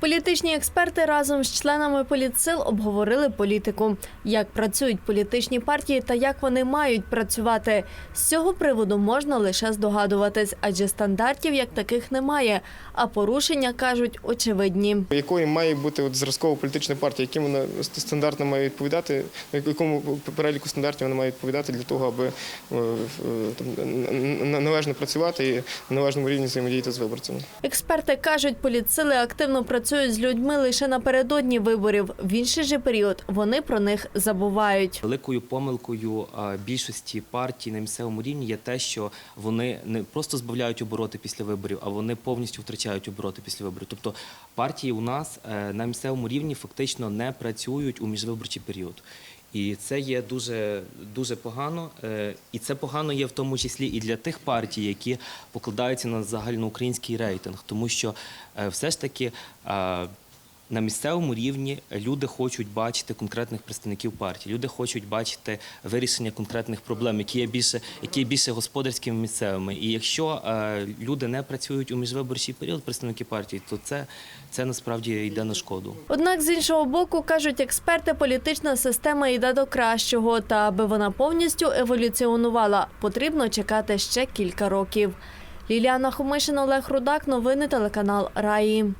Політичні експерти разом з членами політсил обговорили політику, як працюють політичні партії та як вони мають працювати. З цього приводу можна лише здогадуватись, адже стандартів як таких немає. А порушення кажуть очевидні. якою має бути от зразкова політична партія, яким вона ст- стандартно має відповідати, якому переліку стандартів вона має відповідати для того, аби е, е, там, належно працювати і на належному рівні взаємодіяти з виборцями. Експерти кажуть, політсили активно працюють з людьми лише напередодні виборів. В інший же період вони про них забувають. Великою помилкою більшості партій на місцевому рівні є те, що вони не просто збавляють обороти після виборів, а вони повністю втрачають обороти після виборів. Тобто партії у нас е, на місцевому рівні фактично не працюють у міжвиборчий період. І це є дуже дуже погано, Е, і це погано є в тому числі і для тих партій, які покладаються на загальноукраїнський рейтинг, тому що е, все ж таки. На місцевому рівні люди хочуть бачити конкретних представників партії. Люди хочуть бачити вирішення конкретних проблем, які є більше, які є більше господарськими місцевими. І якщо е, люди не працюють у міжвиборчий період, представники партії, то це, це насправді йде на шкоду. Однак з іншого боку, кажуть експерти, політична система йде до кращого. Та аби вона повністю еволюціонувала, потрібно чекати ще кілька років. Ліліана Хомишин, Олег Рудак, новини телеканал Раї.